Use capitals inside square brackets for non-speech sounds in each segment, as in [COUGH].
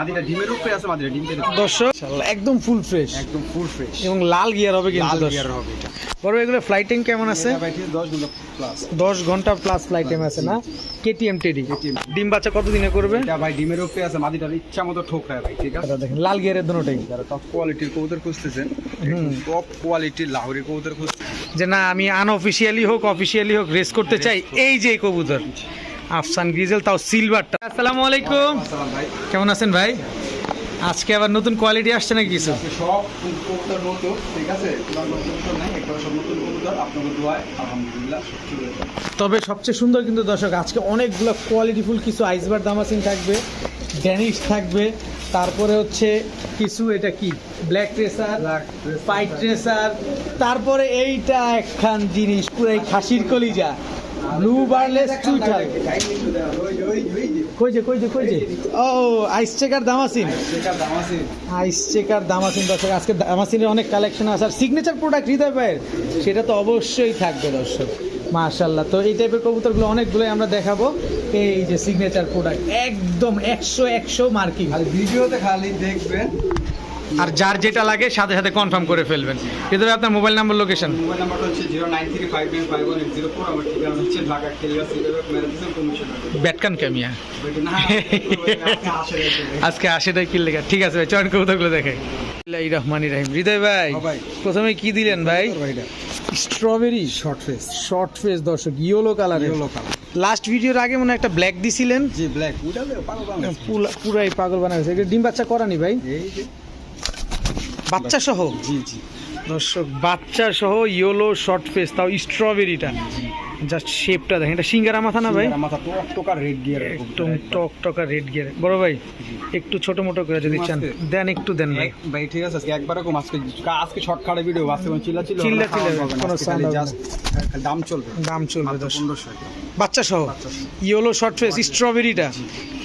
মাদিটা ডিমের উপরে আছে মাদিটা ডিম দর্শক একদম ফুল ফ্রেশ একদম ফুল ফ্রেশ এবং লাল গিয়ার হবে কিন্তু লাল গিয়ার হবে এটা। বড় এগুলো ফ্লাইট টাইম কেমন আছে? এটা ভাই ঠিক 10 ঘণ্টা প্লাস দশ ঘণ্টা প্লাস ফ্লাইট টাইম আছে না? কেটিএম টেডি ডিম বাচ্চা কতদিনে করবে? ভাই ডিমের উপরে আছে মাদিটার ইচ্ছা মতো ঠোকরায় ভাই ঠিক আছে? দেখেন লাল গিয়ারের দুটোটাই যারা টপ কোয়ালিটির কবুতর খুঁজতেছেন টপ কোয়ালিটির লাহোরি কবুতর খুঁজতেছেন। যে না আমি আনঅফিসিয়ালি হোক অফিসিয়ালি হোক রেস করতে চাই এই যে কবুতর। আফসান গ্রিজেল তাও সিলভারটা। আসসালামু আলাইকুম। কেমন আছেন ভাই? আজকে আবার নতুন কোয়ালিটি আসছে নাকি কিছু? সব কবুতর নতুন ঠিক আছে? পুরান নতুন কবুতর নাই একবার সব নতুন কবুতর আপনাদের দোয়ায় আলহামদুলিল্লাহ সব চলে যাবে। তবে সবচেয়ে সুন্দর কিন্তু দর্শক আজকে অনেকগুলো কোয়ালিটিফুল কিছু আইসবার দামাসিন থাকবে ড্যানিশ থাকবে তারপরে হচ্ছে কিছু এটা কি? ব্ল্যাক ট্রেসার হোয়াইট ট্রেসার তারপরে এইটা একখান জিনিস পুরাই খাসির কলিজা। ব্লু বার্লেস টুইটার কই যে কই যে কই যে? ও আইস চেকার দামাসিন আইস চেকার দামাসিন দর্শক আজকে দামাসিনের অনেক কালেকশন আছে আর সিগনেচার প্রোডাক্ট হৃদয় ভাইয়ের সেটা তো অবশ্যই থাকবে দর্শক। মাশাল্লাহ তো এই টাইপের কবুতরগুলো অনেকগুলোই আমরা দেখাবো। এই যে সিগনেচার প্রোডাক্ট একদম একশো একশো মার্কিং। ভিডিওতে খালি দেখবেন আর যার যেটা লাগে সাথে সাথে কনফার্ম করে ফেলবেন। হৃদয় আপনার মোবাইল নাম্বার লোকেশন মোবাইল নাম্বারটা হচ্ছে zero nine three five nine five one zero four আমার ঠিকানা হচ্ছে ঢাকা খেলিয়া সিলেবাস ম্যারেজিসন কমিশন ব্যাটকান ক্যামিয়া। আসে আজকে আশিটাই কিনলে ঠিক আছে ভাই চয়ন কবুতরগুলো দেখে। রহমান রাহিম। হৃদয় ভাই হ্যাঁ ভাই। প্রথমে কি দিলেন ভাই? Strawberry short face short face দর্শক yellow colour yellow colour last ভিডিওর আগে মনে একটা ব্ল্যাক দিছিলেন? জি ব্ল্যাক পাগল বানাইছে। পুরাই পাগল বানা হয়েছে ডিম বাচ্চা করানি ভাই? এই যে। বাচ্চা সহ জি জি। দর্শক বাচ্চা সহ ইয়েলো শর্ট ফেস তাও স্ট্রবেরিটা জাস্ট শেপটা দেখেন এটা সিঙ্গারা মাথা না ভাই? মাথা টক টকার রেড গিয়ার একদম টক টকা রেড গিয়ার বড় ভাই একটু ছোট মোটো করে যদি চান দেন একটু দেন ভাই। ভাই ঠিক আছে আজকে একবার কম আজকে আজকে শর্টকাটে ভিডিও আজকে কোনো চিল্লা চিল্লা চিল্লা চিল্লা কোনো না। just দাম চলবে। দাম চলবে দর্শক। 1500 বাচ্চা সহ বাচ্চা সহ। ইয়েলো শর্ট ফেস স্ট্রবেরিটা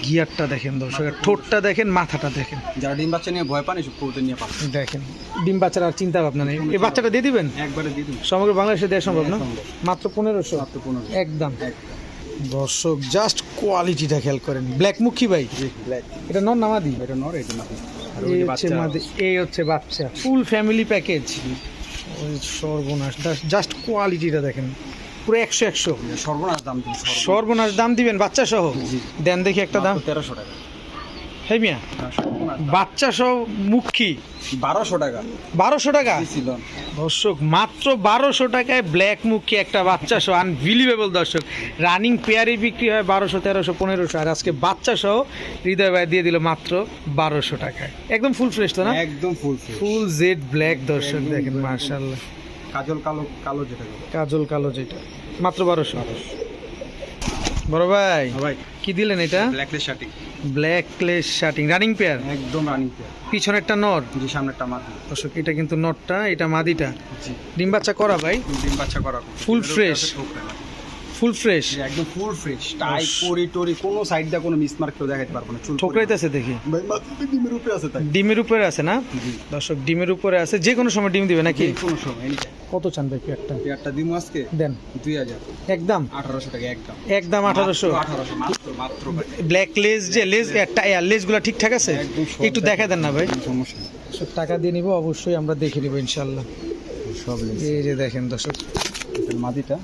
গিয়ারটা দেখেন দর্শকের ঠোঁটটা দেখেন মাথাটা দেখেন। যারা ডিম বাচ্চা নিয়ে ভয় পান এসব কবুতর নিয়ে পান। দেখেন ডিম বাচ্চার আর চিন্তা ভাবনা নেই। এই বাচ্চাটা দিয়ে দিবেন? একবারে দিয়ে দিন সমগ্র বাংলাদেশে দেওয়া সম্ভব না? মাত্র পনেরোশো? মাত্র পনেরো একদম। দর্শক জাস্ট কোয়ালিটিটা খেয়াল করেন। ব্ল্যাক মুখী ভাই? এটা নন নামাদি এটা নর এটা মাদি। এই হচ্ছে বাচ্চা। ফুল ফ্যামিলি প্যাকেজ সর্বনাশ। জাস্ট কোয়ালিটিটা দেখেন। পুরো একশো একশো। সর্বনাশ দাম সর্বনাশ। দাম দিবেন বাচ্চা সহ দেন দেখি একটা দাম। তেরোশো টাকা। হে মিয়া হ্যাঁ, বাচ্চা সহ মুখী বারোশো টাকা। বারোশো টাকা? দর্শক মাত্র বারোশো টাকায় ব্ল্যাক মুখী একটা বাচ্চা সহ আনবিলিভেবল দর্শক। রানিং পেয়ারে বিক্রি হয় বারোশো তেরোশো পনেরোশো। আর আজকে বাচ্চা সহ হৃদয় ভাই দিয়ে দিল মাত্র বারোশো টাকায়। একদম ফুল ফ্রেশ তো না? একদম ফুল ফুল জেড ব্ল্যাক দর্শক দেখেন মার্শাল্লাহ কাজল কালো কালো যেটা কাজল কালো যেটা। মাত্র বারোশো। বড় ভাই ভাই। কি দিলেন এটা? ব্ল্যাকলেস শার্টিং ব্ল্যাক ক্লেস শার্টিং রানিং পেয়ার একদম রানিং পেয়ার পিছনেরটা নর? জি সামনেরটা মাটি দর্শক এটা কিন্তু নটটা এটা মাদিটা। ডিম বাচ্চা করা ভাই? ডিম বাচ্চা করা। Full fresh। ফুল ফ্রেশ একদম ফুল ফ্রেশ টাই করি টরি কোনো সাইড দিয়ে কোনো মিসমার্ক কেউ দেখাতে পারব না। চুল ঠোকরাইতেছে দেখি। ডিমের উপরে আছে তাই। ডিমের উপরে আছে না? দর্শক ডিমের উপরে আছে। যে কোনো সময় ডিম দিবে নাকি? যে কোনো সময়। কত চান ভাই পেয়ারটা? পেয়ারটা দিমু আজকে? দেন। দুই হাজার। একদম? আঠারোশো টাকা একদম। একদম আঠারোশো? আঠারোশো মাত্র মাত্র ব্ল্যাক লেস যে লেস লেজগুলো ঠিকঠাক আছে? একটু দেখা দেন না ভাই। সমস্যা সব টাকা দিয়ে নিব অবশ্যই আমরা দেখে নিব ইনশাল্লাহ সব এই যে দেখেন দর্শক। মাদিটা।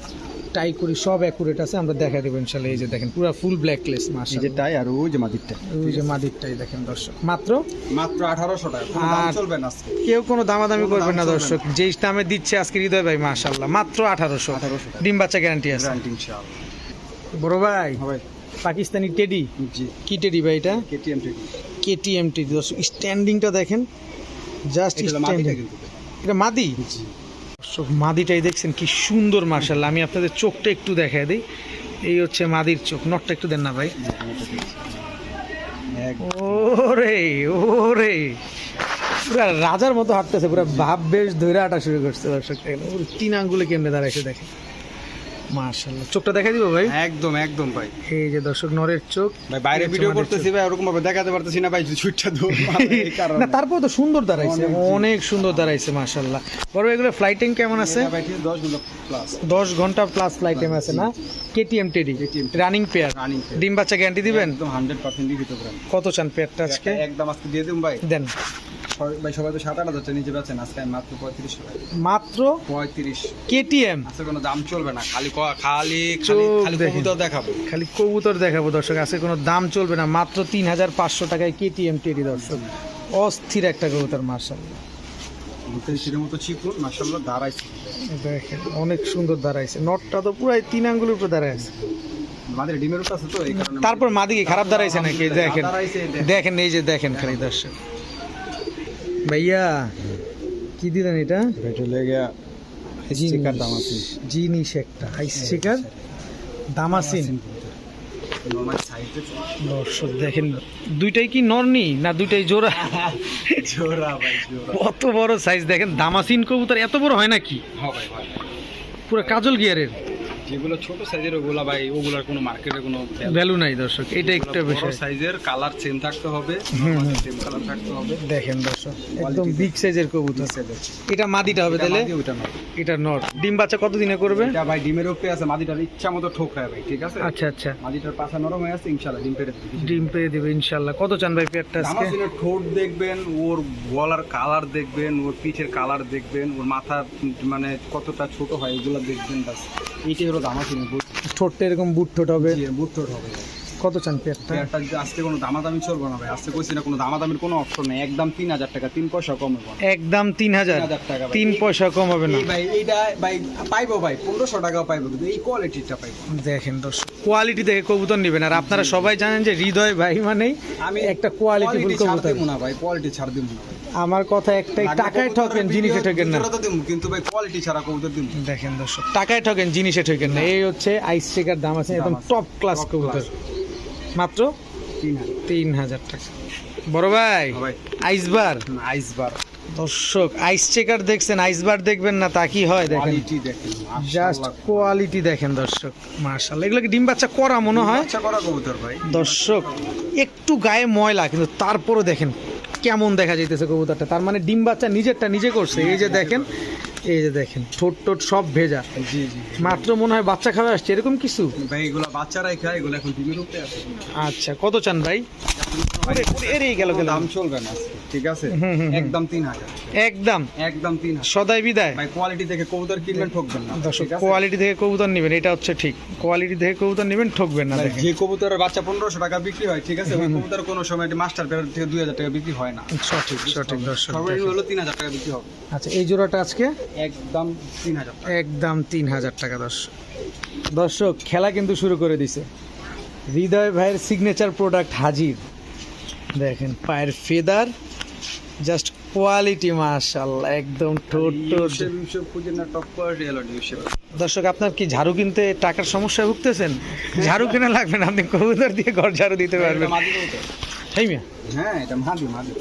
টাই করি সব অ্যাকুরেট আছে আমরা দেখা দেবো ইনশাল্লাহ। এই যে দেখেন পুরো ফুল ব্ল্যাক লেস এই যে টাই আর ওই যে মাদিরটা। ওই যে মাদিরটাই দেখেন দর্শক। মাত্র? মাত্র আঠারোশো টাকা। আর- চলবে না আজকে। কেউ কোনো দামাদামি কোনো করবে না দর্শক। যেই দামে দিচ্ছে আজকে হৃদয় ভাই মাশাল্লাহ মাত্র আঠারোশো। 1800 টাকা। ডিম বাচ্চা গ্যারান্টি আছে। গ্যারান্টি ইনশাআল্লাহ। বড় ভাই হবে পাকিস্তানি টেডি জি। কি টেডি ভাই এটা? কেটিএম টি কেটিএম টেডি দর্শক স্ট্যান্ডিংটা দেখেন জাস্ট এটা স্ট্যান্ডিং এটা মাদি? জি। দর্শক মাদিটাই দেখছেন কি সুন্দর মার্শাল্লাহ আমি আপনাদের চোখটা একটু দেখা দিই। এই হচ্ছে মাদির চোখ। নটটা একটু দেন না ভাই। ওরে ওরে। পুরা রাজার মতো হাঁটতেছে, পুরো ভাব বেশ ধরে হাঁটা শুরু করছে দর্শক। তিন আঙ্গুলে কেমনে দাঁড়াইছে দেখেন। মাশাল্লাহ চোখটা দিব ভাই? একদম একদম ভাই। এই যে দর্শক নরের চোখ। ভাই বাইরে ভিডিও করতেছি ভাই ওরকম ভাবে দেখাতে পারতেছি না ভাই ছুটটা। [LAUGHS] না তারপর তো সুন্দর দাঁড়াইছে অনেক, সুন্দর দাঁড়াইছে বড় এগুলো ফ্লাইটিং কেমন আছে? ভাই দশ ঘণ্টা প্লাস দশ ঘণ্টা প্লাস ফ্লাইট টাইম আছে না? KTM teddy KTM running pair running ডিম বাচ্চা গ্যারান্টি দিবেন? একদম কত চান পেয়ারটা আজকে? একদম আজকে দিয়ে দিন ভাই। দেন। ভাই সবাই তো সাত আট হাজার নিচে বেচেন আজকে আমি মাত্র পঁয়ত্রিশ মাত্র পঁয়ত্রিশ। কেটিএম? আজকে কোনো দাম চলবে না খালি খালি। কবুতর দেখাবো। খালি কবুতর দেখাবো দর্শক আজকে কোনো দাম চলবে না মাত্র তিন হাজার পাঁচশো টাকায় কেটিএম টেডি দর্শক। অস্থির একটা কবুতর দেখেন অনেক সুন্দর দাঁড়াইছে। নটটা তো পুরাই তিন আঙ্গুলের উপরে দাঁড়ায় আছে। তারপর মাদিকে খারাপ দাঁড়াইছে নাকি? দেখেন। দেখেন এই যে দেখেন খালি দর্শক। ভাইয়া কি দিলেন এটা? জিনিস। একটা আইস চেকার দামাসিন। দর্শক দেখেন দুইটাই কি নরনি না দুইটাই জোড়া? [LAUGHS] জোড়া কত বড় সাইজ দেখেন দামাসিন কবুতর এত বড় হয় নাকি? ভাই ভাই পুরো কাজল গিয়ারের যেগুলো ছোট সাইজের ওগুলা ভাই ওগুলার কোনো মার্কেটে কোনো ভ্যালু নাই দর্শক এটা একটা বিষয়। সাইজের কালার চেন থাকতে হবে। সেম কালার থাকতে হবে। দেখেন দর্শক একদম বিগ সাইজের কবুতর এটা। মাদিটা হবে তাহলে? মাদি, ওইটা এটা নর ডিম বাচ্চা কত দিনে করবে? এটা ভাই ডিমের উপরে আছে মাদিটার ইচ্ছা মতো ঠোকরায় ভাই ঠিক আছে? আচ্ছা আচ্ছা। মাদিটার পাশা নরম হয়ে আছে ইনশাআল্লাহ ডিম পেড়ে দিবে। ডিম পেয়ে দেবে ইনশাল্লাহ কত চান ভাই পেয়ারটা আজকে? দামাসিনের ঠোঁট দেখবেন ওর গলার কালার দেখবেন ওর পিঠের কালার দেখবেন ওর মাথা মানে কতটা ছোট হয় এগুলো দেখবেন বাস এইটাই হলো দামাসিনের ঠোঁটটা এরকম বুট ঠোঁট হবে। বুট ঠোঁট হবে। কত চান পেয়ারটা? যে আজকে কোনো দামাদামি চলবে না ভাই। আজকে কইছি না কোনো দামাদামির কোনো অপশন নেই। একদম তিন হাজার টাকা তিন পয়সা কম হবে একদম তিন হাজার। 3000 টাকা তিন পয়সা কম হবে না। ভাই এইটা ভাই পাইবো ভাই। পনেরোশো টাকাও পাইবো কিন্তু এই কোয়ালিটিটা পাইবো। দেখেন দর্শক কোয়ালিটি দেখে কবুতর নেবেন। আর আপনারা সবাই জানেন যে হৃদয় ভাই মানেই আমি একটা কোয়ালিটি কবুতর। না ভাই কোয়ালিটি ছাড় দিব না। আমার কথা একটাই টাকায় ঠকেন জিনিসে ঠকেন না। কিন্তু ভাই কোয়ালিটি ছাড়া কবুতর দিব দেখেন দর্শক টাকায় ঠকেন জিনিসে ঠকেন না। এই হচ্ছে আইস চেকার দাম আছে একদম টপ ক্লাস কবুতর। মাত্র তিন হাজার টাকা। বড় ভাই ভাই। আইসবার আইস বার দর্শক আইস চেকার দেখছেন আইসবার দেখবেন না তা কি হয় দেখেন। কোয়ালিটি দেখেন জাস্ট কোয়ালিটি দেখেন দর্শক মার্শাল এগুলো কি ডিম বাচ্চা করা মনে হয়? বাচ্চা করা কবুতর ভাই। দর্শক একটু গায়ে ময়লা কিন্তু তারপরও দেখেন কেমন দেখা যাইতেছে কবুতরটা? তার মানে ডিম বাচ্চা নিজেরটা নিজে করছে। এই যে দেখেন এই যে দেখেন ঠোঁট টোট সব ভেজা। জি জি। মাত্র মনে হয় বাচ্চা খাবে আসছে এরকম কিছু? ভাই এগুলো বাচ্চারাই খায় এগুলো এখন ডিমের উপরে আছে। আচ্ছা কত চান ভাই? গেল দাম চলবে না ঠিক আছে। একদম তিন হাজার। একদম। একদম তিন সদাই বিদায়। ভাই কোয়ালিটি থেকে কবুতর কিনবেন ঠকবেন না। কোয়ালিটি থেকে কবুতর নেবেন এটা হচ্ছে ঠিক। কোয়ালিটি থেকে কবুতর নেবেন ঠকবেন না যে কবুতরের বাচ্চা পনেরোশো টাকা বিক্রি হয় ঠিক আছে? ওই কবুতর কোনো সময় মাস্টার পেয়ার থেকে দুই হাজার টাকা বিক্রি হয় না। সঠিক সঠিক দর্শক হলো তিন হাজার টাকা বিক্রি হবে। আচ্ছা এই জোড়াটা আজকে? একদম তিন হাজার একদম তিন হাজার টাকা দর্শক। দর্শক খেলা কিন্তু শুরু করে দিছে। হৃদয় ভাইয়ের সিগনেচার প্রোডাক্ট হাজির। দেখেন পায়ের ফেদার জাস্ট কোয়ালিটি মাশাল্লাহ একদম ঠোঁট দর্শক আপনার কি ঝাড়ু কিনতে টাকার সমস্যায় ভুগতেছেন? ঝাড়ু কিনে লাগবে না আপনি কবুতর দিয়ে ঘর ঝাড়ু দিতে পারবেন। তাই মিয়া? হ্যাঁ এটা মাদি মাদি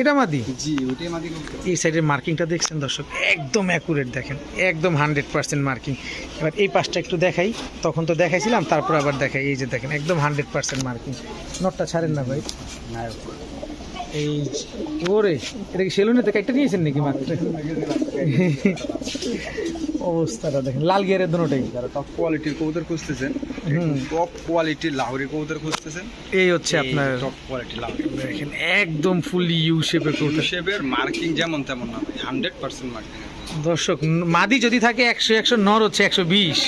এটা মাদি? জি ওটাই মাদি এই সাইডের মার্কিংটা দেখছেন দর্শক? একদম অ্যাকুরেট দেখেন। একদম হান্ড্রেড পার্সেন্ট মার্কিং এবার এই পাশটা একটু দেখাই। তখন তো দেখাইছিলাম তারপর আবার দেখাই। এই যে দেখেন একদম হান্ড্রেড পার্সেন্ট মার্কিং নটটা ছাড়েন না ভাই। এই ওরে এটা কি সেলুনেতে কাইটা নিয়েছেন নাকি মাত্র? অবস্থাটা দেখেন লাল গিয়ারের দুটোটাই যারা টপ কোয়ালিটির কবুতর খুঁজতেছেন টপ কোয়ালিটির লাহোরি কবুতর খুঁজতেছেন এই হচ্ছে আপনার টপ কোয়ালিটি লাহোরি দেখেন একদম ফুলি ইউ শেপের কবুতর। শেপের মার্কিং যেমন তেমন না হান্ড্রেড পার্সেন্ট মার্কিং দর্শক মাদি যদি থাকে একশো একশো নর হচ্ছে একশো বিশ।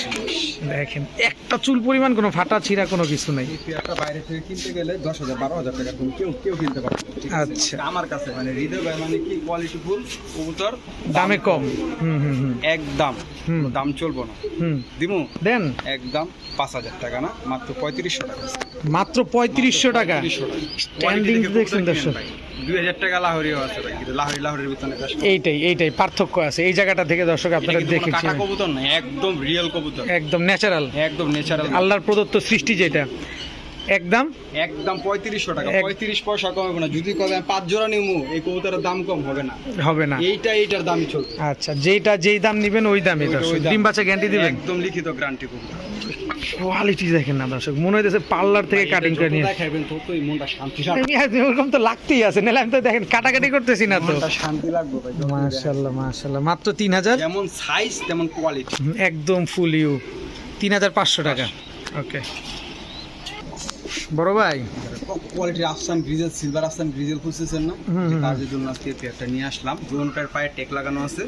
দেখেন একটা চুল পরিমাণ কোনো ফাটা ছিঁড়া কোনো কিছু নাই। এই পেয়ারটা বাইরে থেকে কিনতে গেলে দশ হাজার বারো হাজার টাকা কেউ কেউ কিনতে আছে? আচ্ছা। আমার কাছে মানে হৃদয় মানে কি কোয়ালিটি ফুল? কবুতর দামে কম। হুম হুম হুম। একদম। দাম চলবো না। হুম। দিমু? দেন। একদম পাঁচ হাজার টাকা না মাত্র পঁয়ত্রিশশো টাকা। মাত্র পঁয়ত্রিশশো টাকা। 3500 টাকা। Standing Quality দেখে দেখছেন দর্শক? কিনেন ভাই। দুই হাজার টাকা লাহোরিও আছে কিন্তু লাহোরি লাহোরির ভিতরে এইটাই এইটাই পার্থক্য আছে। এই জায়গাটা থেকে দর্শক আপনারা কিন্তু কোনো দেখেছি কাটা কবুতর না একদম রিয়েল কবুতর। একদম ন্যাচারাল একদম ন্যাচারাল আল্লাহর প্রদত্ত সৃষ্টি যেটা। একদম একদম পঁয়ত্রিশশো টাকা। পঁয়ত্রিশ পয়সা কম হবে না। যদি কবে পাঁচ জোড়া নিমু এই কবুতরের দাম কম হবে না। হবে না। এইটা এইটার দামই চলবে। আচ্ছা যেটা যেই দাম নেবেন ওই দাম। ডিম বাচ্চা গ্যারান্টি দিবেন? একদম লিখিত গ্যারান্টি কবুতর। কোয়ালিটি দেখেন না দর্শক মনে হইতেছে পার্লার থেকে কাটিং করে নিয়ে মনটা শান্তি লাগবে। ওরকম তো লাগতেই আছে নাহলে আমি তো দেখেন কাটাকাটি করতেছি না তো। শান্তি লাগবে ভাই। মাশাল্লাহ মাশাল্লাহ মাত্র তিন হাজার? যেমন সাইজ তেমন কোয়ালিটি একদম ফুল ইউ তিন হাজার পাঁচশো টাকা। ওকে বড় ভাই। কোয়ালিটির আফসান গ্রিজেল সিলভার আফসান গ্রিজেল খুঁজতেছেন না? তার জন্য আজকে পেয়ারটা নিয়ে আসলাম। পায়ে টেক লাগানো আছে।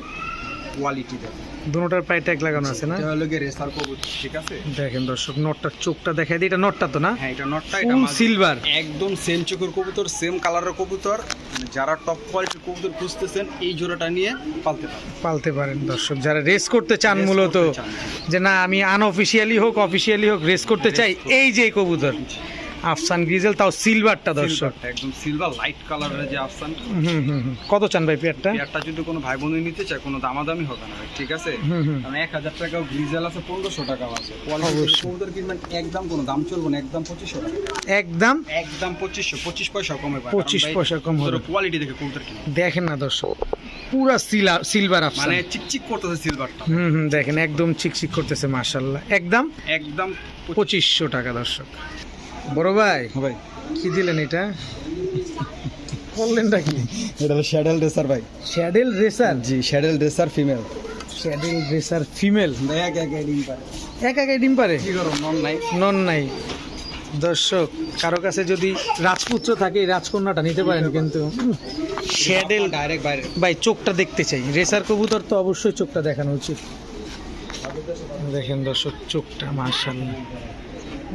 কোয়ালিটি দেখেন দুটোটার পায়ে ট্যাগ লাগানো আছে না? এটা হলো গিয়ে রেসার কবুতর ঠিক আছে? দেখেন দর্শক নটটার চোখটা দেখাই দিই এটা নটটা তো না? হ্যাঁ এটা নটটা এটা সিলভার একদম সেম চোখের কবুতর সেম কালারের কবুতর। মানে যারা টপ কোয়ালিটির কবুতর খুঁজতেছেন এই জোড়াটা নিয়ে পালতে পারেন। পালতে পারেন দর্শক যারা রেস করতে চান মূলত যে না আমি আনঅফিসিয়ালি হোক অফিসিয়ালি হোক রেস করতে চাই এই যে কবুতর। আফসান গ্রিজেল তাও সিলভারটা দর্শক। একদম সিলভার লাইট কালারের যে আফসান। হুম হুম হুম। কত চান ভাই পেয়ারটা? পেয়ারটা যদি কোনো ভাই বোন নিতে চায় কোনো দামাদামি হবে না ভাই ঠিক আছে? কারণ এক হাজার টাকা গ্রিজেল আছে পনেরোশো টাকা আছে। কবুতর কিনবেন একদম কোনো দাম চলবে না একদম পঁচিশশো টাকা। একদম? একদম পঁচিশশো পঁচিশ পয়সা কমে 25 পয়সা কম হবে। কোয়ালিটি দেখে কবুতর কিনে দেখেন না দর্শক পুরা সিলা সিলভার আফসান। মানে চিকচিক করতেছে সিলভারটা। হুম হুম দেখেন একদম চিকচিক করতেছে মাশাল্লাহ একদম? একদম পঁচিশশো টাকা দর্শক। বড় ভাই ভাই। কি দিলেন এটা? বললেনটা কি? এটা হলো শ্যাডেল রেসার ভাই। শ্যাডেল রেসার জি saddle racer female saddle racer female এক এক ডিম পারে। এক একাই ডিম পারে? কি করো মন নাই। নন নাই। দর্শক কারও কাছে যদি রাজপুত্র থাকে এই রাজকন্যাটা নিতে পারেন কিন্তু। শ্যাডেল ডাইরেক্ট বাইরে। ভাই চোখটা দেখতে চাই। রেসার কবুতর তো অবশ্যই চোখটা দেখানো উচিত। দেখেন দর্শক চোখটা মার্শাল্লাহ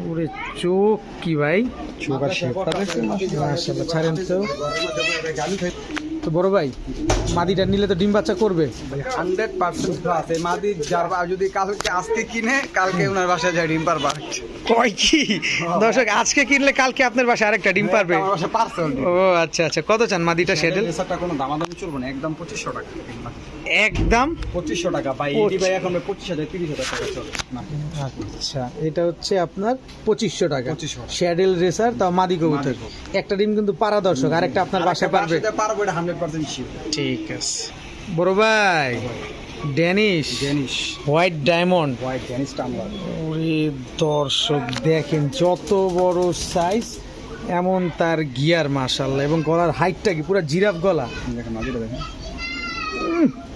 ওরে চোখ কি ভাই? চোখ আর শেপটা দেখছেন মার্শাল্লাহ ছাড়েন তো। তো বড় ভাই মাদিটা নিলে তো ডিম বাচ্চা করবে। হান্ড্রেড পার্সেন্ট প্লাস এই মাদি যার যদি কালকে আজকে কিনে কালকে ওনার বাসায় যায় ডিম পারবা। কয় কি? দর্শক আজকে কিনলে কালকে আপনার বাসায় আরেকটা ডিম পারবে। ও আচ্ছা আচ্ছা। কত চান মাদিটা সেডেল কোনো দামাদামি চলবে না একদম পঁচিশশো টাকা। একদম পঁচিশশো টাকা ভাই এটি ভাই এখন পঁচিশ হাজার তিরিশ হাজার টাকা চলে। আচ্ছা এটা হচ্ছে আপনার পঁচিশশো টাকা। 2500 শ্যাডেল রেসার তাও মাদি কবুতর। একটা ডিম কিন্তু পারা দর্শক আর একটা আপনার বাসায় পারবে। পারব এটা হান্ড্রেড পার্সেন্ট ঠিক আছে। বড় ভাই ড্যানিশ জেনিস হোয়াইট ডায়মন্ড হোয়াইট জেনিসটা আমরা। ওরে দর্শক দেখেন যত বড় সাইজ এমন তার গিয়ার মাশাল্লাহ এবং গলার হাইটটা কি পুরো জিরাফ গলা? দেখেন দেখেন।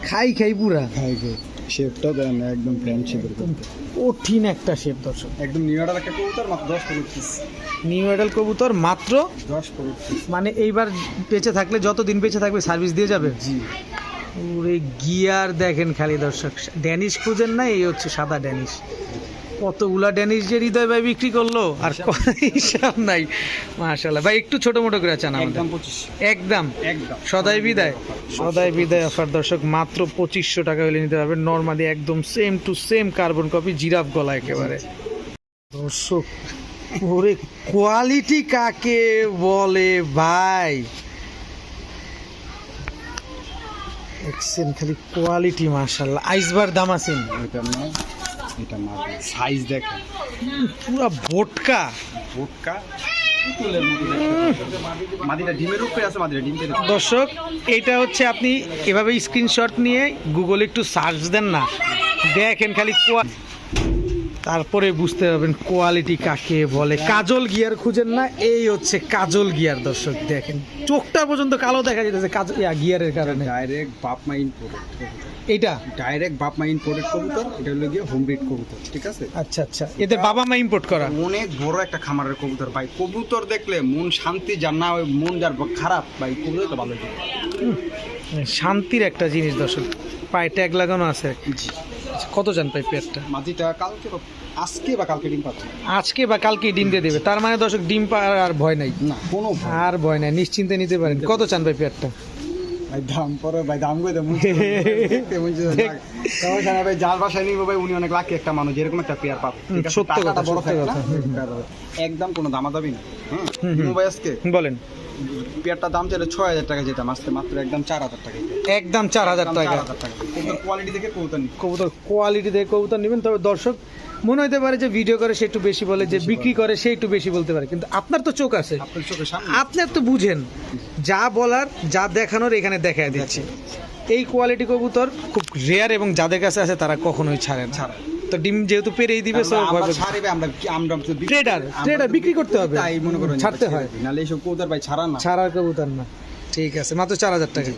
উম, খাই পুরা। খাই খাই। শেপটা দেন একদম ফ্রেন্ডশিপের কঠিন একটা শেপ দর্শক। একদম নিউ মডেল একটা কবুতর মাত্র দশ কোটি পিস নিউ মডেল কবুতর মাত্র দশ কোটি পিস মানে এইবার বেঁচে থাকলে যত দিন বেঁচে থাকবে সার্ভিস দিয়ে যাবে? জি। ওরে গিয়ার দেখেন খালি দর্শক। ড্যানিশ খুঁজেন না এই হচ্ছে সাদা ড্যানিশ। কতগুলা ড্যানিশ যে হৃদয় ভাই বিক্রি করল? আর হিসাব নাই। মাশাল্লাহ ভাই একটু ছোট মোটো করে চান একদম একদম? একদম। সদাই বিদায়? সদাই বিদায় অফার। দর্শক মাত্র পঁচিশশো টাকা হলে নিতে পারবেন। নর্মালি একদম same to same carbon copy giraffe গলা একেবারে। দর্শক ওরে কোয়ালিটি কাকে বলে ভাই? দেখছেন খালি কোয়ালিটি মার্শাল্লাহ আইসবার দামাসিন এটা না। এটা মাছ সাইজ দেখেন। পুরো ভোটকা ভোটকা দর্শক এটা হচ্ছে আপনি এভাবে স্ক্রিনশট নিয়ে গুগল একটু সার্চ দেন না। দেখেন খালি তারপরে বুঝতে পারবেন কোয়ালিটি কাকে বলে। কাজল গিয়ার খুঁজেন না এই হচ্ছে কাজল গিয়ার দর্শক দেখেন। চোখটা পর্যন্ত কালো দেখা যেতেছে কাজল গিয়ারের কারণে। ডাইরেক্ট বাপ মা ইম্পোর্টেড এইটা? ডাইরেক্ট বাপ মা ইম্পোর্টেড কবুতর এটা হলো গিয়ে হোম ব্রিড কবুতর ঠিক আছে? আচ্ছা আচ্ছা। এদের বাবা মা ইম্পোর্ট করা? অনেক বড় একটা খামারের কবুতর ভাই। কবুতর দেখলে মন শান্তি যার না মন যার খারাপ ভাই কবুতর তো ভালো লাগে শান্তির একটা জিনিস দর্শক। পায়ে ট্যাগ লাগানো আছে। জি। কত জান পাই পেয়ারটা মাটিটা কালকে আজকে বা কালকে ডিম পাচ্ছে। আজকে বা কালকে ডিম দিয়ে দেবে। তার মানে দর্শক ডিম পাওয়ার আর ভয় নাই? না কোনো আর ভয় নাই নিশ্চিন্তে নিতে পারেন। কত চান পেয়ারটা ভাই দাম পরে ভাই দাম। ভাই যার বাসায় নিব ভাই উনি অনেক লাকি একটা মানুষ। এরকম একটা পেয়ার পাবে। ঠিক কথা, বড় কথা। একদম কোনো দামাদামি না। হ্যাঁ। ভাই আজকে। বলেন। পেয়ারটা দাম চাইলে ছয় হাজার টাকা যেটা মাসতে মাত্র একদম চার হাজার টাকা একদম চার হাজার টাকা। কোয়ালিটি দেখে কৌতান কবুতর কোয়ালিটি দেখে কবুতর নেবেন তবে দর্শক মনে হতে পারে যে ভিডিও করে সে একটু বেশি বলে যে বিক্রি করে সে একটু বেশি বলতে পারে কিন্তু আপনার তো চোখ আছে। আপনার তো বুঝেন যা বলার যা দেখানোর এখানে দেখা দিচ্ছি। এই কোয়ালিটি কবুতর খুব রেয়ার এবং যাদের কাছে আছে তারা কখনোই ছাড়ে না। ছাড়ে। তো ডিম যেহেতু পেরেই দিবে সো ছাড়বে আমরা বিক্রি- করতে হবে। তাই মনে করো ছাড়তে হয়। নালে এসব কবুতর ভাই ছাড়া না। ছাড়ার কবুতর না। ঠিক আছে মাত্র চার হাজার টাকা।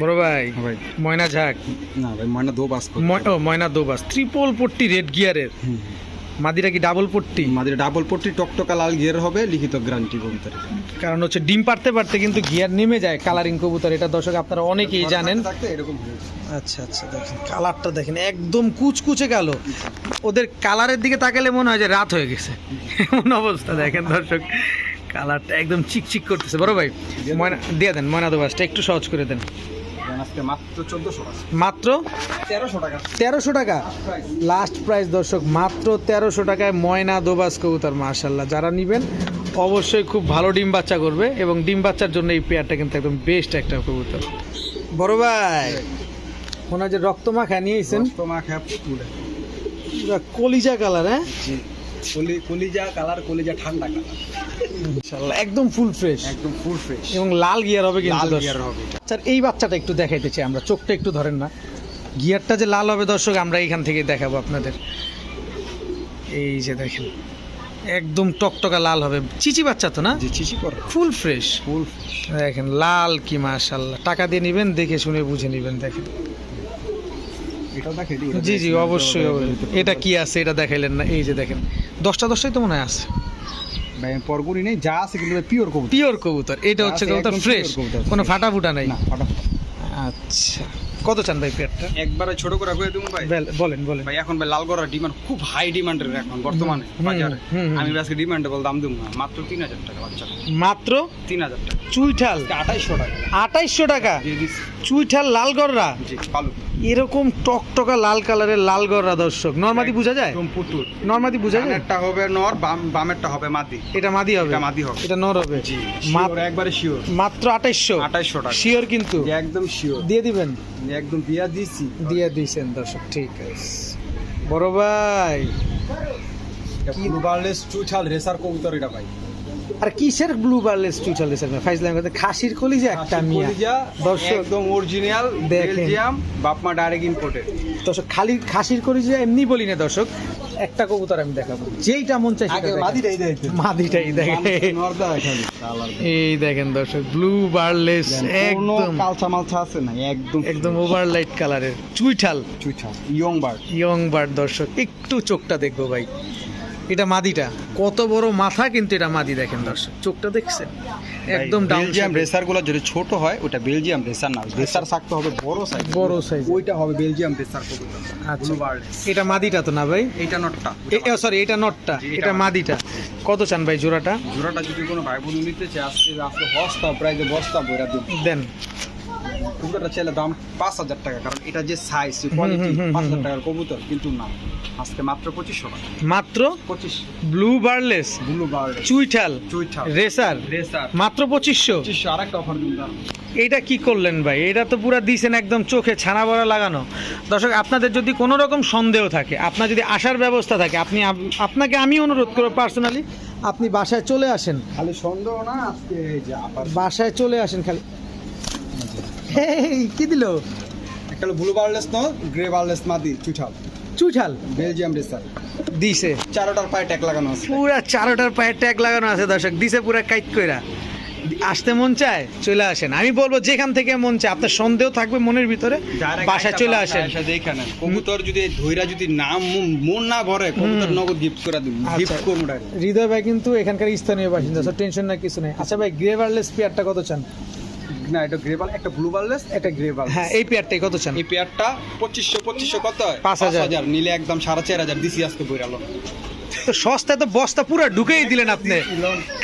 বড় ভাই ভাই। ময়না ঝাক। না ভাই ময়না দো বাস ময়না ও ময়না দোবাস। ত্রিপল পট্টি রেড গিয়ারের মাদিরা কি ডাবল পট্টি? মাদিরা ডাবল পট্টি টকটকা লাল গিয়ার হবে লিখিত গ্যারান্টি কবুতর কারণ হচ্ছে ডিম পারতে পারতে কিন্তু গিয়ার নেমে যায় কালারিং কবুতর এটা দর্শক আপনারা অনেকেই জানেন। এরকম আচ্ছা আচ্ছা দেখেন কালারটা দেখেন একদম কুচকুচে গেল ওদের কালারের দিকে তাকালে মনে হয় যে রাত হয়ে গেছে। এমন অবস্থা দেখেন দর্শক কালারটা একদম চিকচিক করতেছে। বড় ভাই ময়না দিয়ে দেন ময়না দোবাসটা একটু সহজ করে দেন। মাত্র তেরোশো টাকা। লাস্ট প্রাইস দর্শক মাত্র তেরোশো টাকায় ময়না দোবাস কবুতর মার্শাল্লাহ যারা নেবেন অবশ্যই খুব ভালো ডিম বাচ্চা করবে এবং ডিম বাচ্চার জন্য এই পেয়ারটা কিন্তু একদম বেস্ট একটা কবুতর। বড় ভাই ওনার যে রক্ত মাখা নিয়েছেন কলিজা কালার হ্যাঁ? জি। কলি কলিজা কালার কলিজা ঠান্ডা কালার। ইনশাআল্লাহ একদম ফুল ফ্রেশ একদম ফুল ফ্রেশ এবং লাল গিয়ার হবে কিন্তু লাল গিয়ার হবে। স্যার এই বাচ্চাটা একটু দেখাইতে চাই আমরা চোখটা একটু ধরেন না। গিয়ারটা যে লাল হবে দর্শক আমরা এইখান থেকে দেখাবো আপনাদের। এই যে দেখেন একদম টকটকা লাল হবে। চিচি বাচ্চা তো না? চিচি করে। ফুল ফ্রেশ ফুল দেখেন লাল কি মাশাল্লাহ টাকা দিয়ে নেবেন দেখে শুনে বুঝে নেবেন দেখেন। জি জি অবশ্যই অবশ্যই। এটা কি আছে এটা দেখাইলেন না এই যে দেখেন। দশটা দশটাই তো মনে হয় আছে। ভাই পরগুড়ি নেই যা আছে কিন্তু পিওর কবুতর। পিওর কবুতর এটা হচ্ছে কবুতর ফ্রেশ কোনো ফাটা ফুটা নাই। না আচ্ছা কত চান ভাই পেয়ারটা একবারে ছোট করে কয়ে দেবো ভাই। বলেন বলেন। ভাই এখন ভাই লাল গড়ার ডিমান্ড খুব হাই ডিমান্ডের এখন বর্তমানে বাজারে। আমি আজকে ডিমান্ডেবল দাম দেবো না মাত্র তিন হাজার টাকা বাচ্চা। মাত্র তিন হাজার টাকা। চুইঠাল। আঠাইশশো টাকা। আঠাইশশো টাকা? চুইঠাল লাল গররা? জি ভালো এরকম টকটকা লাল কালারের লাল গররা দর্শক। নর্মাদি বোঝা যায়? একদম পুতুল। নর্মাদি বোঝা যায়? ডানেরটা হবে নর বাম বামেরটা হবে মাদি। এটা মাদি হবে? এটা মাদি হবে। এটা নর হবে? জি মাত- শিওর একবারে শিওর। মাত্র আঠাইশশো? আঠাইশশো টাকা। শিওর কিন্তু? যে একদম শিওর। দিয়ে দিবেন? একদম দিয়া দিছি। দিয়ে দিয়েছেন দর্শক ঠিক আছে। বড় ভাই ব্লু বার্লেস চুইঠাল রেসার কবুতর এটা ভাই। আর কিসের ব্লু বার্লেস চুইঠাল দিয়েছেন ফাইজলাম করতে খাসির কলিজা একটা মিয়া। দর্শক একদম অরিজিনাল দেখেন। বেলজিয়াম বাপমা ডাইরেক্ট ইম্পোর্টেড দর্শক খালি খাসির কলিজা এমনি বলি না দর্শক। একটা কবুতর আমি দেখাবো। যেইটা মন চাই সেটা মাদিটাই দেখতে মাদিটাই দেখে নর্দা এখানে কালার এই দেখেন দর্শক ব্লু বার্লেস একদম। কালচা মালচা আছে না একদম। একদম ওভারলাইট কালারের চুইঠাল। চুইঠাল ইয়ং বার্ড ইয়ং বার্ড দর্শক একটু চোখটা দেখব ভাই। এটা মাদিটা। কত বড় মাথা কিন্তু এটা মাদি দেখেন দর্শক চোখটা দেখছেন? একদম বেলজিয়াম রেসারগুলো যদি ছোট হয় ওটা বেলজিয়াম রেসার না রেসার থাকতে হবে বড় সাইজ বড় সাইজ ওইটা হবে বেলজিয়াম রেসার আচ্ছা। এটা মাদিটা তো না ভাই? এটা নটটা। সরি এটা নটটা। এটা এটা মাদিটা। কত চান ভাই জোড়াটা? জোড়াটা যদি কোনো ভাই বোন নিতে চায় আজকে আজকে বস্তা প্রায় যে বস্তা বইরা দেন। কবুতরটা চাইলে দাম পাঁচ হাজার টাকা কারণ এটা যে সাইজ কোয়ালিটি পাঁচ হাজার টাকার কবুতর কিন্তু না। আজকে মাত্র পঁচিশশো টাকা। মাত্র পঁচিশ। ব্লু বার্লেস ব্লু বার্ড চুইঠাল চুইঠাল। রেসার রেসার মাত্র পঁচিশশো। পঁচিশশো আরেকটা অফার দিন এটা কি করলেন ভাই? এটা তো পুরো দিছেন একদম চোখে ছানা বড়া লাগানো। দর্শক আপনাদের যদি কোনো রকম সন্দেহ থাকে আপনার যদি আসার ব্যবস্থা থাকে আপনি আপনাকে আমি অনুরোধ করব পার্সোনালি আপনি বাসায় চলে আসেন। খালি সন্দেহ না আজকে বাসায় চলে আসেন খালি। কি দিল? একটা ব্লু বার্লেস ন গ্রে বার্লেস মাদি চুইঠাল চুইঠাল বেলজিয়াম রেসার। দিছে। চারোটার পায়ে ট্যাগ লাগানো আছে। পুরা চারোটার পায়ে ট্যাগ লাগানো আছে দর্শক। দিছে পুরা কাইট কইরা। আসতে মন চায় চলে আসেন। আমি বলব যেখান থেকে মন চায় আপনার সন্দেহ থাকবে মনের ভিতরে বাসায় চলে আসেন। দেখেন কবুতর যদি ধৈরা যদি নাম মন না ভরে কবুতর নগদ গিফট করে দিব। গিফট করব হৃদয় ভাই কিন্তু এখানকার স্থানীয় বাসিন্দা সব টেনশন না কিছু নেই। আচ্ছা ভাই গ্রে বার্লেস পেয়ারটা কত চান? না এটা গ্রে বাল একটা ব্লু বার্লেস একটা গ্রে বাল হ্যাঁ এই পেয়ারটাই কত চান? এই পেয়ারটা পঁচিশশো পঁচিশশো কত? হয় পাঁচ হাজার। নিলে একদম সাড়ে চার হাজার। দিছি আজকে বইরালো। তো সস্তায় তো বস্তা পুরো ঢুকেই দিলেন আপনি।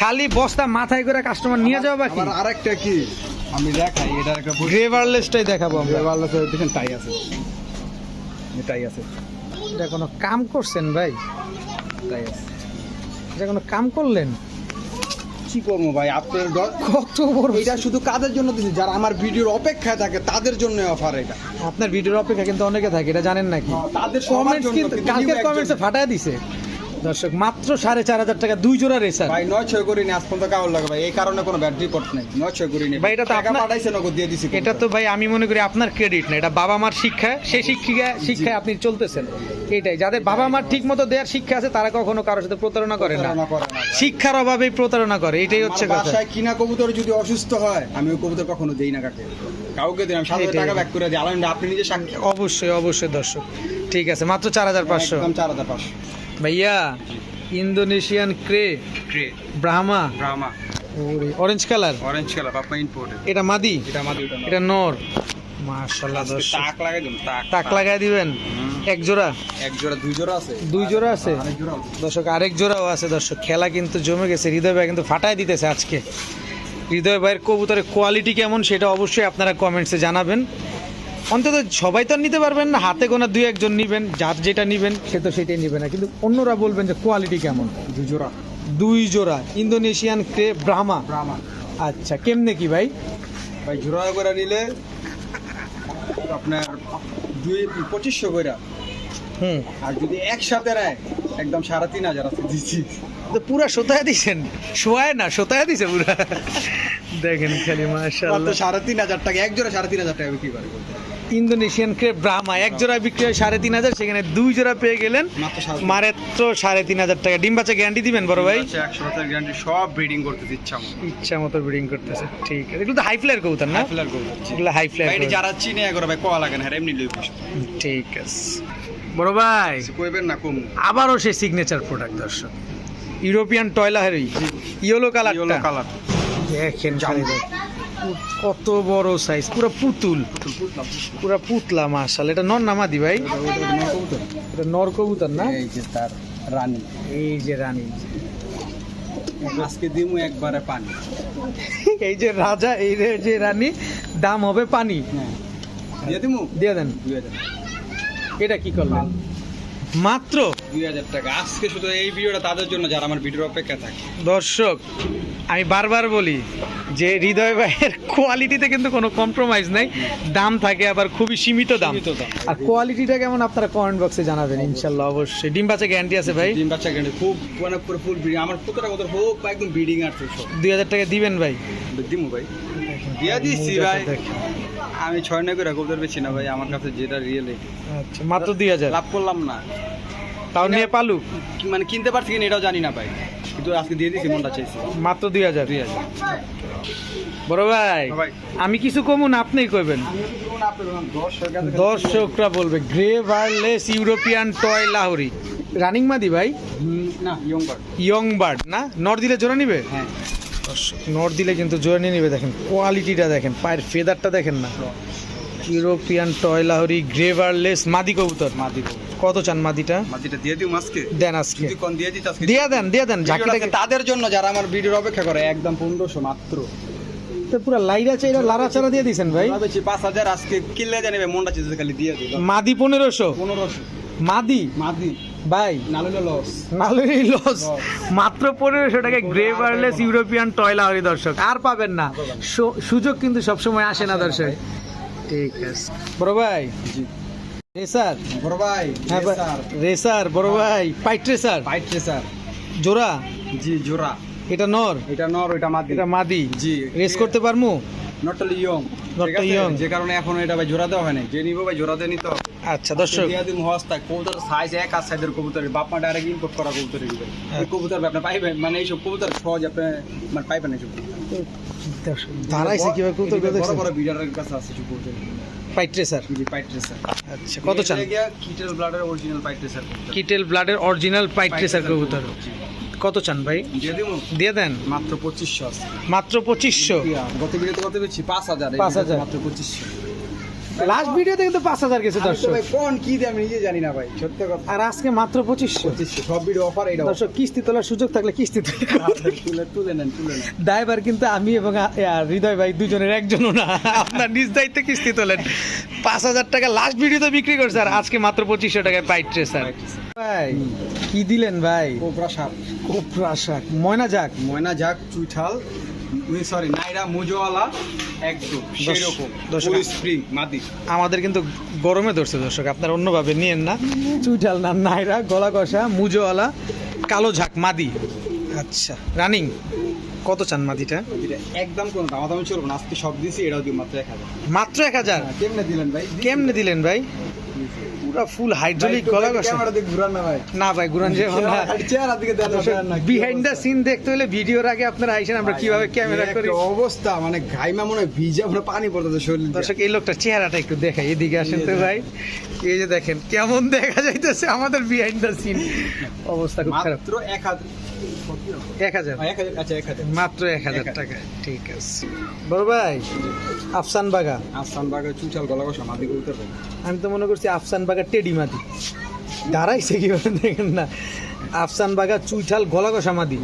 খালি বস্তা মাথায় করে কাস্টমার নিয়ে যাওয়া বাকি। আরেকটা কি? আমি দেখাই এটার একটা গ্রে বার্লেসটাই দেখাবো আমরা। গ্রে বার্লেস দেখেন টাই আছে। টাই আছে। এটা কোনো কাম করছেন ভাই? টাই আছে। এটা কোনো কাম করলেন? কি করব ভাই? আপনার [LAUGHS] কত বড় এটা শুধু কাদের জন্য দিচ্ছি যারা আমার ভিডিওর অপেক্ষায় থাকে তাদের জন্য অফার এটা। আপনার ভিডিওর অপেক্ষা কিন্তু অনেকে থাকে এটা জানেন নাকি? তাদের কমেন্টস কিন্তু কালকের কমেন্টসে ফাটায় দিছে। দর্শক মাত্র সাড়ে চার হাজার টাকা দুই জোড়া রেসার ভাই নয় ছয় করিনি আজ পর্যন্ত কাউর লাগে ভাই। এই কারণে কোনো ব্যাড রিপোর্ট নেই। নয় ছয় করিনি ভাই, এটা তো আপনার- পাঠাইছে নগদ দিয়ে দিছি এটা তো ভাই আমি মনে করি আপনার ক্রেডিট না। এটা বাবা মার শিক্ষা সেই শিক্ষিকা শিক্ষায় আপনি চলতেছেন। এটাই যাদের বাবা মার ঠিক মতো দেওয়ার শিক্ষা আছে তারা কখনো কারোর সাথে প্রতারণা করে না। করে শিক্ষার অভাবেই প্রতারণা করে এটাই হচ্ছে কথা। কিনা কবুতর যদি অসুস্থ হয় আমি ওই কবুতর কখনো দেই না কাকে কাউকে আমি সাত টাকা ব্যাক করে দিই। আলহামদুলিল্লাহ আপনি নিজে সাক্ষী। অবশ্যই অবশ্যই দর্শক। ঠিক আছে মাত্র চার হাজার পাঁচশো। চার হাজার পাঁচশো। ভাইয়া Indonesian Cray grey Brahma. Brahma. Orange colour orange colour Bappa imported এটা মাদি? এটা ওটা এটা নর। দর্শক। তাক লাগাই দিন তাক তাক লাগাই দিবেন? এক জোড়া? এক জোড়া দুই জোড়া আছে। দুই জোড়া আছে? আরেক জোড়া আছে। দর্শক আরেক জোড়াও আছে দর্শক। খেলা কিন্তু জমে গেছে হৃদয় ভাই কিন্তু ফাটায় দিতেছে আজকে। হৃদয় ভাইয়ের কবুতরের কোয়ালিটি কেমন সেটা অবশ্যই আপনারা কমেন্টসে জানাবেন। অন্তত সবাই তো নিতে পারবেন না হাতে গোনা দুই একজন নিবেন যার যেটা নিবেন সে তো সেটাই নিবে না। কিন্তু অন্যরা বলবেন যে কোয়ালিটি কেমন? দুই জোড়া দুই জোড়া ইন্দোনেশিয়ান ক্রে ব্রাহ্মা। ব্রাহ্মা। আচ্ছা কেমনে কি ভাই? ভাই জোড়া করে নিলে আপনার দুই পঁচিশশো করে হুম। আর যদি একসাথে নেয় একদম সাড়ে তিন হাজার আছে দিচ্ছি তো পুরা সোতায় দিছেন? শোয়ায় না সোতায় দিছে পুরা। দেখেন খালি মাশাআল্লাহ। সাড়ে তিন হাজার টাকা এক জোড়া সাড়ে তিন হাজার টাকা বিক্রি করে। বলতে। Indonesian crepe Brahma. এক জোড়া বিক্রি হয় সাড়ে তিন হাজার সেখানে দুই জোড়া পেয়ে গেলেন মাত্র সাড়ে তিন হাজার। টাকা। ডিম বাচ্চা গ্যারান্টি দিবেন বড় ভাই? একশো বছর গ্যারান্টি সব ব্রিডিং করতে ইচ্ছা মতো ইচ্ছা মতো ব্রিডিং করতেছে। ঠিক আছে। এগুলো তো হাই ফ্লায়ার কবুতর না? এগুলো হাই ফ্লায়ার যারা চিনে এগারো ভাই কোয়া লাগে না এমনি লই ঠিক আছে। বড় ভাই কইবেন না কম। আবারও সেই সিগনেচার প্রোডাক্ট দর্শক। ইউরোপিয়ান টয়লাহারি ইয়েলো কালারটা কালার দেখেন দেখ। কত বড় সাইজ পুরো পুতুল। পুরো পুতলা মাশাল। এটা নর নামাদি ভাই? এটা নর কবুতর। না? এই যে তার রানী। এই যে রানী। আজকে দিমু একবারে পানি। এই যে রাজা এই যে রানী দাম হবে পানি। হ্যাঁ। দিয়ে দিমু? দিয়ে দেন। হাজার এটা কি করলেন? মাত্র? দুই হাজার টাকা। আজকে শুধু এই ভিডিওটা তাদের জন্য যারা আমার ভিডিওর অপেক্ষা থাকে। দর্শক আমি বারবার বলি যে হৃদয় ভাইয়ের কোয়ালিটিতে কিন্তু কোনো কম্প্রোমাইজ নাই। দাম থাকে আবার খুবই সীমিত দাম। আর কোয়ালিটিটা কেমন আপনারা কমেন্ট বক্সে জানাবেন ইনশাল্লাহ অবশ্যই। ডিম বাচ্চা গ্যারান্টি আছে ভাই? ডিম বাচ্চা কেটে খুব মানে পুরো ফুল আমার প্রতিটা কত হোক একদম ব্রিডিং আর দুই হাজার টাকা দিবেন ভাই? দিমু ভাই। দিয়া দিচ্ছি ভাই। আমি ছয় নয় করে কবুতর বেছি না ভাই আমার কাছে যেটা রিয়েল আচ্ছা মাত্র দুই হাজার। লাভ করলাম না। তাও নিয়ে পালুক মানে কিনতে পারছি কিনা এটাও জানি না ভাই। কিন্তু আজকে দিয়ে দিছি মনটা চাইছি। মাত্র দুই হাজার? দুই হাজার। বড় ভাই ভাই। আমি কিছু কমুন আপনিই কইবেন। দর্শকরা বলবে grey wireless European toy Lahori running মাদি ভাই না ইয়ং বার্ড ইয়ং বার্ড না? নর দিলে জোড়া নিবে? হ্যাঁ। দর্শক নর দিলে কিন্তু জোড়া নিয়ে নিবে দেখেন কোয়ালিটিটা দেখেন পায়ের ফেদারটা দেখেন না। European toy Lahori grey wireless মাদি কবুতর। মাদি কত চান মাদিটা? মাদিটা দিয়ে দিও মাসকে দেন আজকে। যদি কোন দিয়ে দিত আজকে দিয়ে দেন দিয়ে দেন ঝাঁকিটাকে তাদের জন্য যারা আমার ভিডিওর অপেক্ষা করে একদম পনেরোশো মাত্র। তো পুরো লাইরা চাইরা লারা চারা দিয়ে দিছেন ভাই। ভাবেছি পাঁচ হাজার আজকে কিনলে জানিবে মনটা চেয়েছে খালি দিয়ে দিল। মাদি পনেরোশো। পনেরোশো। মাদি? মাদি। ভাই নালুলে লস মাত্র পনেরোশো টাকা গ্রে বার্লেস ইউরোপিয়ান টয়লা হরি দর্শক। আর পাবেন না। সুযোগ কিন্তু সবসময় আসে না দর্শক। ঠিক আছে। বড় ভাই। জি। রেসার। বড় ভাই হ্যাঁ ভাই, রেসার। বড় ভাই। পাইট রেসার স্যার জোড়া। জি জোড়া। এটা নর। এটা নর ওইটা মাদি। এটা মাদি। জি। রেস করতে পারমু? Not young Not young. যে কারণে এখন এটা ভাই জোড়া দেওয়া হয় যে নিবো ভাই জোড়া দিয়ে নিতে হবে। আচ্ছা দর্শক। দিয়া দিম হস্তা কবুতর সাইজ এক আর সাইজের কবুতরের। বাপ মা ডাইরেক্ট ইম্পোর্ট করা কবুতরের দিবে এই কবুতর আপনি পাইবেন? মানে এইসব কবুতর সহজ আপনি মানে পাইবেন এইসব দর্শক, দাঁড়াইছে কীভাবে কবুতর বড় বড় বিডারের কাছে আছে কিছু কবুতর। পাইট রেসার জি পাইট রেসার আচ্ছা কত চান? কিটেল ব্লাডের অরিজিনাল পাইট রেসার কিটেল ব্লাডের অরিজিনাল পাইট রেসার কবুতর। কত চান ভাই? দিয়ে দেন। মাত্র পঁচিশশো আছে মাত্র পঁচিশশো? গত ভিডিওতে কত বেশি পাঁচ হাজার। 5,000 ভিডিওতে মাত্র পঁচিশশো। লাস্ট ভিডিওতে কিন্তু পাঁচ হাজার গেছে দর্শক। ভাই কোন কি দিয়ে আমি নিজে জানি না ভাই সত্য কথা। আর আজকে মাত্র পঁচিশশো। পঁচিশশো সব ভিডিও অফার এইটা দর্শক কিস্তি তোলার সুযোগ থাকলে কিস্তি তুলে নেন তুলে নেন। দায়বার কিন্তু আমি এবং হৃদয় ভাই দুজনের একজনও না। আপনার নিজ দায়িত্বে কিস্তি তোলেন। পাঁচ হাজার টাকা লাস্ট ভিডিওতে বিক্রি করছে আর আজকে মাত্র পঁচিশশো টাকায় পাইট স্যার. ভাই? কি দিলেন ভাই? কোবরা সাপ কোপরা শাক। ময়না যাক। ময়না যাক চুইঠাল। সরি নাইরা মুজোওয়ালা একদম সেরকম। স্প্রিং মাদি। আমাদের কিন্তু গরমে ধরছে দর্শক আপনার অন্যভাবে নিয়েন না। চুইঠাল না নাইরা গলা কষা মুজোওয়ালা কালো ঝাক মাদি। আচ্ছা। রানিং কত চান মাদিটা? একদম কোনো দামাদামি চলবে না আজকে সব দিয়েছি এটাও দিই মাত্র এক হাজার। মাত্র এক হাজার? কেমনে দিলেন ভাই? কেমনে দিলেন ভাই? পুরা ফুল হাইড্রোলিক গলা ঘুরান না ভাই। যে বিহাইন্ড দ্য সিন দেখতে হলে ভিডিওর আগে আপনারা আইসেন আমরা কীভাবে ক্যামেরা করি? অবস্থা মানে ঘাইমা মনে ভিজা মানে পানি পড়তেছে শরীর দর্শক এই লোকটার চেহারাটা একটু দেখাই এদিকে আসেন তো ভাই। এই যে দেখেন কেমন দেখা যাইতেছে আমাদের বিহাইন্ড দ্য সিন অবস্থা খুব খারাপ। মাত্র এক হাজার? এক হাজার আচ্ছা এক হাজার। মাত্র এক হাজার টাকা ঠিক আছে। বড় ভাই আফসান বাগা। আসান বাগের চুচাল গলা কষা মাদি করতে হবে আমি তো মনে করছি আফসান বাগা টেডি মাদি দাঁড়াইছে কীভাবে দেখেন না। আফসান বাগা চুইঠাল গলা কষা মাদি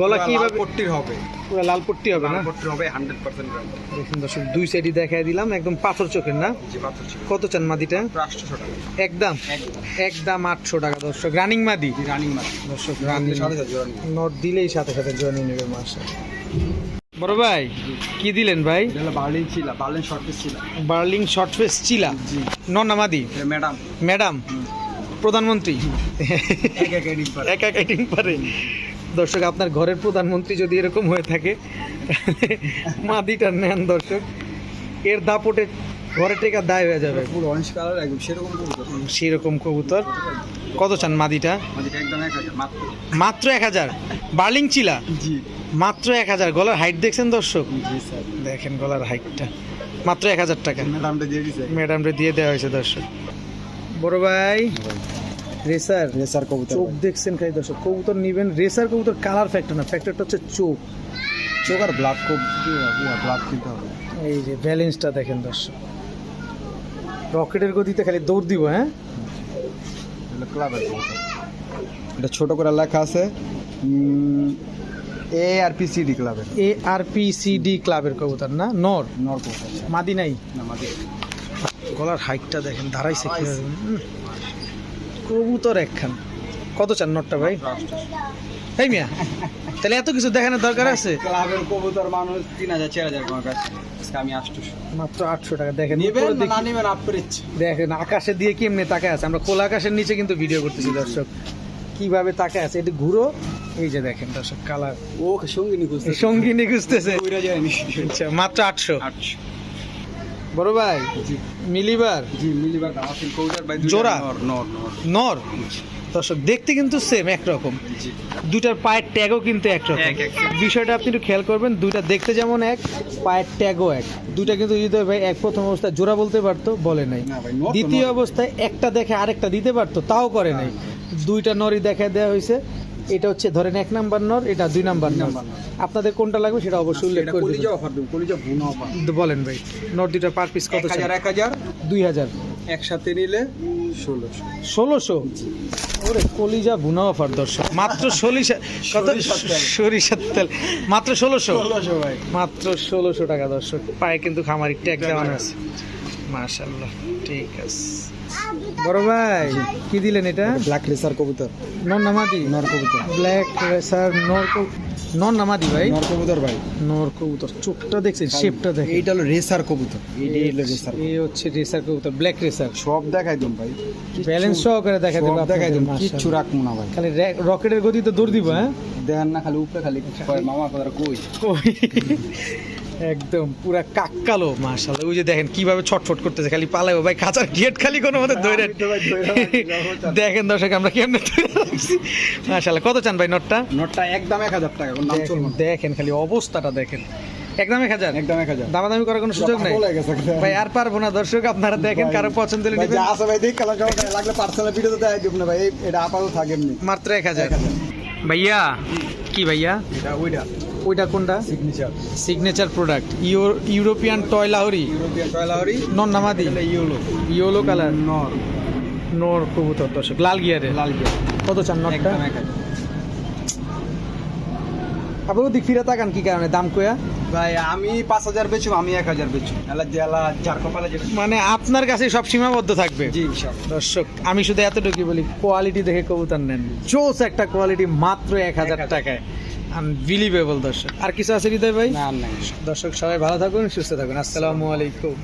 গলা কীভাবে পট্টির হবে। পুরো লাল পট্টি হবে না? পট্টির হবে হান্ড্রেড পার্সেন্ট দেখুন দর্শক দুই সাইডই দেখাই দিলাম একদম পাথর চোখের না? কত চান মাদিটা? আটশোশো টাকা। একদম? একদম। একদম আটশো টাকা দর্শক। রানিং মাদি? রানিং মাদি। দর্শক রানিং নট দিলেই সাথে সাথে জয়েন নেবে মাসে বড় ভাই কি দিলেন ভাই? বার্লিং চিলা বার্লিং ছিল বার্লিন শর্ট পিস ছিল বার্লিং শর্ট ফেস চিলা? জি। নন মাদি? ম্যাডাম। ম্যাডাম? প্রধানমন্ত্রী? এক এক এডিং পারে। দর্শক আপনার ঘরের প্রধানমন্ত্রী যদি এরকম হয়ে থাকে মাদিটা নেন দর্শক। এর দাপটে ঘরে টেকা দায় হয়ে যাবে। পুরো অরেঞ্জ কালার একদম সেরকম করব সেরকম কবুতর। কত চান মাদিটা? মাত্র। এক হাজার? বার্লিং চিলা? জি। মাত্র এক হাজার। গলার হাইট দেখছেন দর্শক? দেখেন গলার হাইটটা মাত্র এক হাজার টাকা। ম্যাডামটা দিয়ে দেওয়া হয়েছে দর্শক। বড় ভাই রেসার। রেসার কবুতর চোখ দেখছেন খাই দর্শক। কবুতর নিবেন। রেসার কবুতর কালার ফ্যাক্টর না। ফ্যাক্টরটা হচ্ছে চোখ। চোখ আর ব্লাড খুব ব্লাড কিনতে হবে। এই যে ব্যালেন্সটা দেখেন দর্শক। রকেটের গতিতে খালি দৌড় দিব হ্যাঁ? এটা ক্লাবের এটা ছোট করে লেখা আছে A R P C D ক্লাবের। A R P C D ক্লাবের কবুতর না? নর? নর কবুতর মাদি নাই? না মাদি। গলার হাইটটা দেখেন দাঁড়াইছে কবুতর একখান। কত চান নটটা ভাই? এই মিয়া? তাহলে এত কিছু দেখানোর দরকার আছে? ক্লাবের কবুতর মানুষ তিন হাজার চার হাজার টাকা আমি আটশোশো মাত্র আটশো টাকা দেখেন নেবেন আপনার ইচ্ছে দেখেন আকাশে দিয়ে কেমনে তাকায় আছে? আমরা খোলা আকাশের নিচে কিন্তু ভিডিও করতেছি দর্শক। কীভাবে তাকায় আছে? এটা ঘুরো। এই যে দেখেন দর্শক কালার ও সঙ্গিনী খুঁজতে সঙ্গিনী খুঁজতেছে। আচ্ছা মাত্র আটশো। আটশো। বড় ভাই মিলিবার? জি মিলিবার জোড়া? নর নর নর। দর্শক দেখতে কিন্তু সেম একরকম। দুটার পায়ের ট্যাগও কিন্তু একরকম। বিষয়টা আপনি একটু খেয়াল করবেন দুইটা দেখতে যেমন এক পায়ের ট্যাগও এক। দুটা কিন্তু যদি ভাই এক প্রথম অবস্থায় জোড়া বলতে পারতো বলে নাই। দ্বিতীয় অবস্থায় একটা দেখে আরেকটা দিতে পারতো তাও করে নাই। দুইটা নরি দেখা দেওয়া হয়েছে। এটা হচ্ছে ধরেন এক নাম্বার নর এটা দুই নাম্বার নর আপনাদের কোনটা লাগবে সেটা অবশ্যই উল্লেখ করে বলেন ভাই নর দুটা পার পিস কত 1000 2000 একসাথে নিলে ষোলোশো। ষোলোশো? ওরে কলিজা বুনা অফার দর্শক। মাত্র সরিষা কত? সরিষার তেল। মাত্র ষোলোশো? মাত্র ষোলোশো টাকা দর্শক। পায়ে কিন্তু খামারি ট্যাগ দেওয়ানো আছে। মাশাল্লাহ ঠিক আছে। বড় ভাই কি দিলেন এটা? ব্ল্যাক রেসার কবুতর। নর নামাদি নর কবুতর। ব্ল্যাক রেসার নর নর নামাদি ভাই? নর কবুতর ভাই। নর কবুতর চোখটা দেখছেন শেপটা দেখেন। এইটা হলো রেসার কবুতর এইটা হলো রেসার এই হচ্ছে রেসার কবুতর ব্ল্যাক রেসার। সব দেখাই দেন ভাই। ব্যালেন্স সহকারে দেখাই দেন সব দেখাই দেন কিচ্ছু। রাখব না ভাই। খালি রকেটের গতিতে দৌড় দিব হ্যাঁ? দেখেন না খালি উপরে খালি মামা কথা কই? কই? একদম পুরা কাকালো মাশাআল্লাহ ওই যে দেখেন কীভাবে ছটফট করতেছে খালি পালাইবো। ভাই খাঁচার গেট খালি কোনো মতে ধরে দেখেন দর্শক আমরা কেমনে রাখছি। কত চান ভাই নটটা? নটটা একদম এক হাজার টাকা দেখেন, দেখেন খালি অবস্থাটা দেখেন। একদম এক হাজার? একদম এক হাজার। দামাদামি করার কোনো সুযোগ নাই। ভাই আর পারব না দর্শক আপনারা দেখেন কারও পছন্দ হলে নেবেন। যা ভাই দেখ কালা সব লাগলে পার্সোনাল ভিডিও তো দেখাই দিব না ভাই। এটা আপাতত থাকে এমনি মাত্র এক হাজার। এক হাজার। ভাইয়া কি ভাইয়া? এটা ওইটা। ওইটা কোনটা? Signature signature product European toy Lahori European toy Lahori non নামাদি yellow yellow colour নর নর কবুতর দর্শক লাল গিয়ারে লাল গিয়ার কত চান নটটা? আপনি ওদিক ফিরে তাকান কি কারণে? দাম কয়া? ভাই আমি পাঁচ হাজার বেচুম আমি এক হাজার বেচুম। জেলা যার কপালে মানে আপনার কাছে সব সীমাবদ্ধ থাকবে? জি সব দর্শক আমি শুধু এতটুকু বলি কোয়ালিটি দেখে কবুতর নেন। চোস একটা কোয়ালিটি মাত্র এক হাজার। টাকায়। আনবিলিভেবল দর্শক। আর কিছু আছে হৃদয় ভাই? দর্শক সবাই ভালো থাকুন সুস্থ থাকুন। আসসালামু আলাইকুম।